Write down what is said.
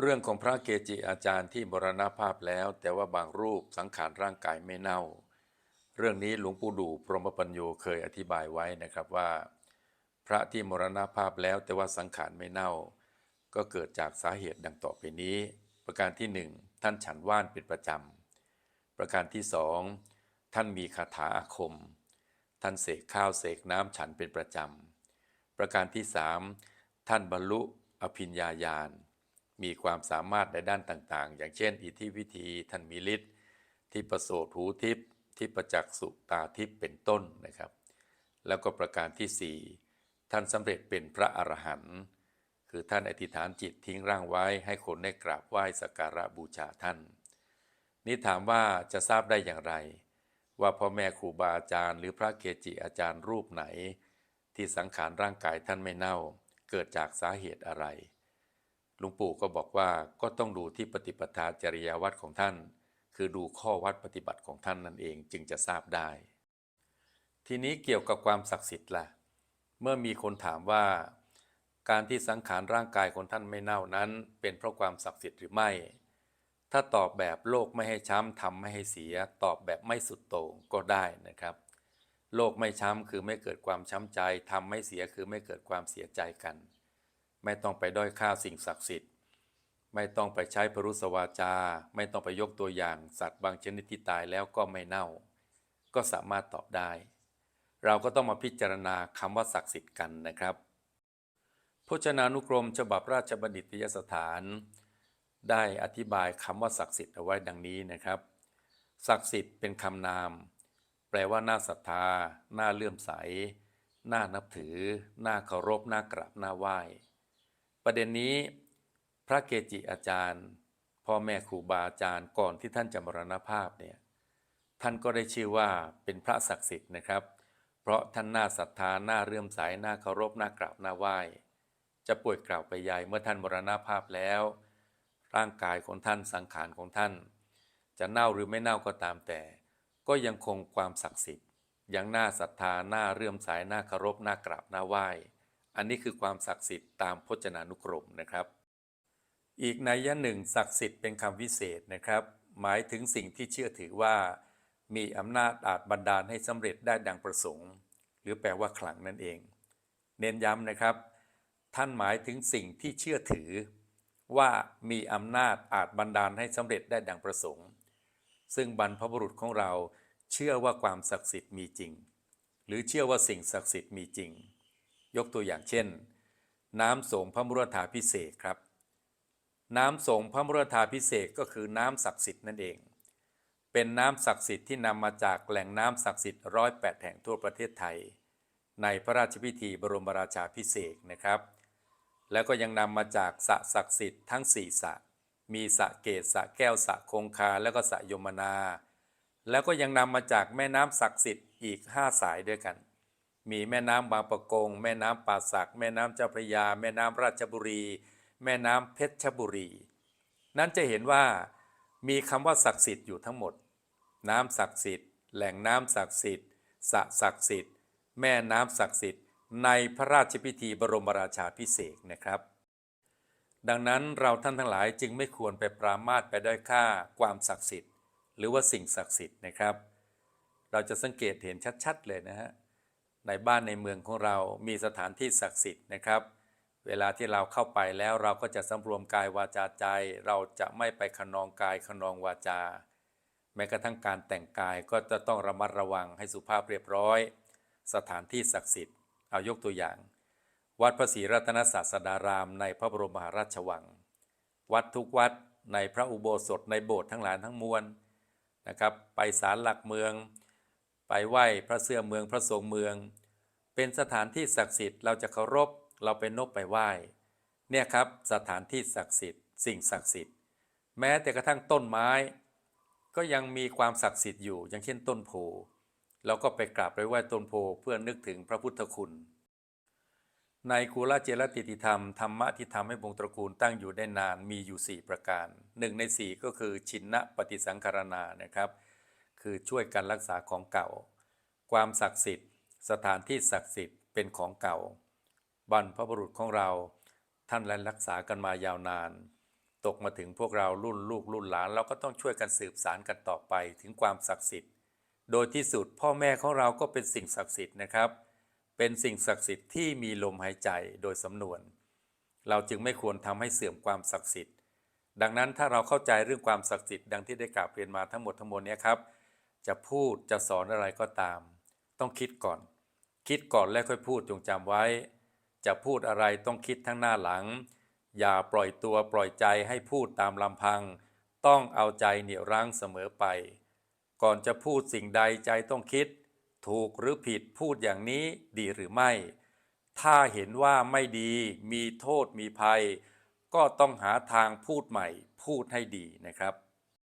เรื่องของพระเกจิอาจารย์ที่มรณภาพแล้ว แต่ว่าบางรูปสังขารร่างกายไม่เน่า เรื่องนี้หลวงปู่ดูพรหมปัญโยเคยอธิบายไว้นะครับว่า พระที่มรณภาพแล้วแต่ว่าสังขารไม่เน่า ก็เกิดจากสาเหตุดังต่อไปนี้ ประการที่หนึ่งท่านฉันว่านเป็นประจำประการที่สองท่านมีคาถาอาคม ท่านเสกข้าวเสกน้ำฉันเป็นประจำประการที่สามท่านบรรลุอภิญญาญาณ มีความสามารถในด้านต่างๆ อย่างเช่น อิทธิวิธีท่านมีฤทธิ์ที่ประโสดหูทิพย์ที่ประจักษ์สุตาทิพย์เป็นต้นนะครับ แล้วก็ประการที่สี่ท่านสำเร็จเป็นพระอรหันต์คือท่านอธิษฐานจิตทิ้งร่างไว้ให้คนได้กราบไหว้สักการะบูชาท่าน นี่ถามว่าจะทราบได้อย่างไร ว่าพ่อแม่ครูบาอาจารย์ หรือพระเกจิอาจารย์รูปไหน ที่สังขารร่างกายท่านไม่เน่า เกิดจากสาเหตุอะไร ลุงปู่ก็บอกว่าก็ต้องดูที่ปฏิปทาจริยวัตรของท่าน คือดูข้อวัดปฏิบัติของท่านนั่นเองจึงจะทราบได้ ทีนี้เกี่ยวกับความศักดิ์สิทธิ์ล่ะ เมื่อมีคนถามว่า การที่สังขารร่างกายของท่านไม่เน่านั้น เป็นเพราะความศักดิ์สิทธิ์หรือไม่ ถ้าตอบแบบโลกไม่ให้ช้ำทำไม่ให้เสีย ตอบแบบไม่สุดโต่งก็ได้นะครับ โลกไม่ช้ำคือไม่เกิดความช้ำใจทำไม่เสียคือไม่เกิดความเสียใจกัน ไม่ต้องไปด้อยค่าสิ่งศักดิ์สิทธิ์ ไม่ต้องไปใช้พรุสวาจา ไม่ต้องไปยกตัวอย่างสัตว์บางชนิดที่ตายแล้วก็ไม่เน่า ก็สามารถตอบได้ เราก็ต้องมาพิจารณาคำว่าศักดิ์สิทธิ์กันนะครับพจนานุกรมฉบับราชบัณฑิตยสถาน ได้อธิบายคำว่าศักดิ์สิทธิ์เอาไว้ดังนี้นะครับ ศักดิ์สิทธิ์เป็นคำนาม แปลว่าน่าศรัทธา น่าเลื่อมใส น่านับถือ น่าเคารพ น่ากราบ น่าไหว้ ประเด็นนี้พระเกจิอาจารย์พ่อแม่ครูบาอาจารย์ก่อนที่ท่านจะมรณภาพเนี่ยท่านก็ได้ชื่อว่าเป็นพระศักดิ์สิทธิ์นะครับ เพราะท่านน่าศรัทธาน่าเลื่อมใสน่าเคารพน่ากราบน่าไหว้ จะป่วยกล่าวไปใหญ่เมื่อท่านมรณภาพแล้ว ร่างกายของท่านสังขารของท่าน จะเน่าหรือไม่เน่าก็ตามแต่ ก็ยังคงความศักดิ์สิทธิ์ยังน่าศรัทธาน่าเรื่อมใสน่าเคารพน่ากราบน่าไหว้ อันนี้คือความศักดิ์สิทธิ์ตามพจนานุกรมนะครับ อีกนัยยะหนึ่งศักดิ์สิทธิ์เป็นคำวิเศษนะครับ หมายถึงสิ่งที่เชื่อถือว่า มีอำนาจอาจบันดาลให้สำเร็จได้ดังประสงค์ หรือแปลว่าขลังนั่นเอง เน้นย้ำนะครับ ท่านหมายถึงสิ่งที่เชื่อถือ ว่ามีอำนาจอาจบันดาลให้สำเร็จได้ดังประสงค์ ซึ่งบรรพบุรุษของเราเชื่อว่าความศักดิ์สิทธิ์มีจริง หรือเชื่อว่าสิ่งศักดิ์สิทธิ์มีจริง ยกตัวอย่างเช่น น้ำสงพระมุรธาพิเศษครับ น้ำสงพระมุรธาพิเศษกก็คือน้ำศักดิ์สิทธิ์นั่นเอง เป็นน้ำศักดิ์สิทธิ์ที่นำมาจากแหล่งน้ำศักดิ์สิทธิ์ร้อยแปดแห่งทั่วประเทศไทย ในพระราชพิธีบรมราชาพิเศษนะครับ แล้วก็ยังนำมาจากสระศักดิ์สิทธิ์ทั้งสี่สระมีสระเกศสระแก้วสระคงคาแล้วก็สระยมนา แล้วก็ยังนำมาจากแม่น้ำศักดิ์สิทธิ์อีก5สายด้วยกัน มีแม่น้ำบางประกง แม่น้ำป่าสัก แม่น้ำเจ้าพระยา แม่น้ำราชบุรี แม่น้ำเพชรบุรี นั้นจะเห็นว่ามีคำว่าศักดิ์สิทธิ์อยู่ทั้งหมด น้ำศักดิ์สิทธิ์ แหล่งน้ำศักดิ์สิทธิ์สระศักดิ์สิทธิ์ แม่น้ำศักดิ์สิทธิ์ ในพระราชพิธีบรมราชาพิเศษนะครับ ดังนั้นเราท่านทั้งหลายจึงไม่ควรไปปรามาสไปด้อยค่าความศักดิ์สิทธิ์ หรือว่าสิ่งศักดิ์สิทธิ์นะครับ เราจะสังเกตเห็นชัด ๆ เลยนะฮะ ในบ้านในเมืองของเรามีสถานที่ศักดิ์สิทธิ์นะครับ เวลาที่เราเข้าไปแล้วเราก็จะสำรวมกายวาจาใจ เราจะไม่ไปขนองกายขนองวาจา แม้กระทั่งการแต่งกายก็จะต้องระมัดระวังให้สุภาพเรียบร้อย สถานที่ศักดิ์สิทธิ์เอายกตัวอย่าง วัดพระศรีรัตนศาสดาราม ในพระบรมมหาราชวัง วัดทุกวัดในพระอุโบสถในโบสถ์ทั้งหลายทั้งมวลนะครับ ไปศาลหลักเมือง ไปไหว้พระเสื้อเมืองพระทรงเมือง เป็นสถานที่ศักดิ์สิทธิ์เราจะเคารพเราไปนบไปไหว้เนี่ยครับสถานที่ศักดิ์สิทธิ์ สิ่งศักดิ์สิทธิ์ แม้แต่กระทั่งต้นไม้ ก็ยังมีความศักดิ์สิทธิ์อยู่ อย่างเช่นต้นโพเราก็ไปกราบไปไหว้ต้นโพเพื่อนึกถึงพระพุทธคุณ ในคูลเจรติติธรรมธรรมะที่ทำให้วงตระกูลตั้งอยู่ได้นานมีอยู่ 4 ประการหนึ่งใน 4 ก็คือชินนะปฏิสังขารนานะครับ คือช่วยกันรักษาของเก่า ความศักดิ์สิทธิ์ สถานที่ศักดิ์สิทธิ์เป็นของเก่า บรรพบุรุษของเรา ท่านและรักษากันมายาวนาน ตกมาถึงพวกเรารุ่นลูกรุ่นหลาน เราก็ต้องช่วยกันสืบสารกันต่อไปถึงความศักดิ์สิทธิ์ โดยที่สุดพ่อแม่ของเราก็เป็นสิ่งศักดิ์สิทธิ์นะครับ เป็นสิ่งศักดิ์สิทธิ์ที่มีลมหายใจโดยสำนวน เราจึงไม่ควรทำให้เสื่อมความศักดิ์สิทธิ์ดังนั้นถ้าเราเข้าใจเรื่องความศักดิ์สิทธิ์ดังที่ได้กล่าวเรียนมาทั้งหมดทั้งมวลเนี้ครับ จะพูดจะสอนอะไรก็ตาม ต้องคิดก่อน คิดก่อนแล้วค่อยพูดจงจำไว้ จะพูดอะไรต้องคิดทั้งหน้าหลัง อย่าปล่อยตัวปล่อยใจให้พูดตามลำพัง ต้องเอาใจเหนี่ยวรั้งเสมอไป ก่อนจะพูดสิ่งใดใจต้องคิด ถูกหรือผิดพูดอย่างนี้ดีหรือไม่ ถ้าเห็นว่าไม่ดี มีโทษมีภัย ก็ต้องหาทางพูดใหม่ พูดให้ดีนะครับ